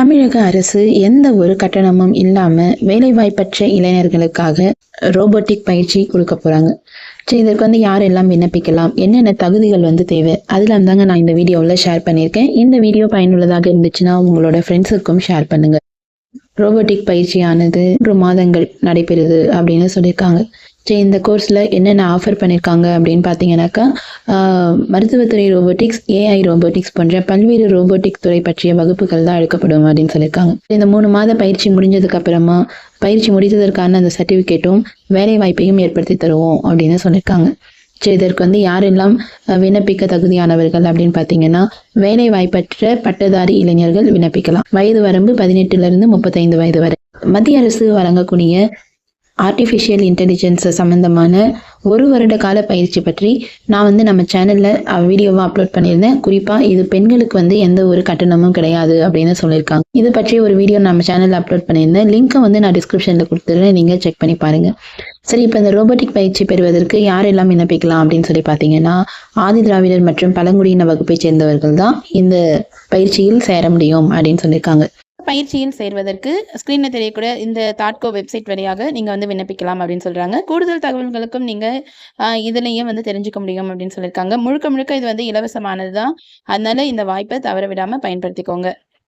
தமிழக அரசு எந்த ஒரு கட்டணமும் இல்லாமல் வேலைவாய்ப்பற்ற இளைஞர்களுக்காக ரோபோட்டிக் பயிற்சி கொடுக்க போகிறாங்க சரி இதற்கு வந்து யாரெல்லாம் விண்ணப்பிக்கலாம்? என்னென்ன தகுதிகள் வந்து தேவை? அதில் தாங்க நான் இந்த வீடியோவில் ஷேர் பண்ணியிருக்கேன். இந்த வீடியோ பயனுள்ளதாக இருந்துச்சுன்னா உங்களோட ஃப்ரெண்ட்ஸுக்கும் ஷேர் பண்ணுங்கள் ரோபோட்டிக் பயிற்சியானது மூன்று மாதங்கள் நடைபெறுது அப்படின்னு சொல்லியிருக்காங்க. சரி இந்த கோர்ஸில் என்னென்ன ஆஃபர் பண்ணியிருக்காங்க அப்படின்னு பார்த்தீங்கன்னாக்கா மருத்துவத்துறை ரோபோட்டிக்ஸ் ஏஐ ரோபோட்டிக்ஸ் போன்ற பல்வேறு ரோபோட்டிக்ஸ் துறை பற்றிய வகுப்புகள் தான் எடுக்கப்படும் அப்படின்னு சொல்லியிருக்காங்க. இந்த மூணு மாத பயிற்சி முடிஞ்சதுக்கு அப்புறமா பயிற்சி முடித்ததற்கான அந்த சர்டிஃபிகேட்டும் வேலை வாய்ப்பையும் ஏற்படுத்தி தருவோம் அப்படின்னு சொல்லியிருக்காங்க. சரி இதற்கு வந்து யாரெல்லாம் விண்ணப்பிக்க தகுதியானவர்கள் அப்படின்னு பார்த்தீங்கன்னா வேலை வாய்ப்பற்ற பட்டதாரி இளைஞர்கள் விண்ணப்பிக்கலாம். வயது வரம்பு பதினெட்டுல இருந்து முப்பத்தைந்து வயது வரை. மத்திய அரசு வழங்கக்கூடிய ஆர்டிஃபிஷியல் இன்டெலிஜென்ஸ் சம்மந்தமான ஒரு வருட கால பயிற்சி பற்றி நான் வந்து நம்ம சேனலில் வீடியோவாக அப்லோட் பண்ணியிருந்தேன். குறிப்பாக இது பெண்களுக்கு வந்து எந்த ஒரு கட்டணமும் கிடையாது அப்படின்னு சொல்லியிருக்காங்க. இது பற்றி ஒரு வீடியோ நம்ம சேனலில் அப்லோட் பண்ணியிருந்தேன். லிங்க்கை வந்து நான் டிஸ்கிரிப்ஷனில் கொடுத்துருவேன் நீங்கள் செக் பண்ணி பாருங்கள் சரி இப்போ இந்த ரோபோட்டிக் பயிற்சி பெறுவதற்கு யாரெல்லாம் விண்ணப்பிக்கலாம் அப்படின்னு சொல்லி பார்த்தீங்கன்னா ஆதி திராவிடர் மற்றும் பழங்குடியின வகுப்பைச் சேர்ந்தவர்கள் தான் இந்த பயிற்சியில் சேர முடியும் அப்படின்னு சொல்லியிருக்காங்க. பயிற்சியில் சேர்வதற்கு ஸ்க்ரீனில் தெரியக்கூடிய இந்த தாட்கோ வெப்சைட் வழியாக நீங்கள் வந்து விண்ணப்பிக்கலாம் அப்படின்னு சொல்கிறாங்க கூடுதல் தகவல்களுக்கும் நீங்கள் இதுலயும் வந்து தெரிஞ்சுக்க முடியும் அப்படின்னு சொல்லியிருக்காங்க. முழுக்க முழுக்க இது வந்து இலவசமானது தான் அதனால இந்த வாய்ப்பை தவற விடாமல் பயன்படுத்திக்கோங்க.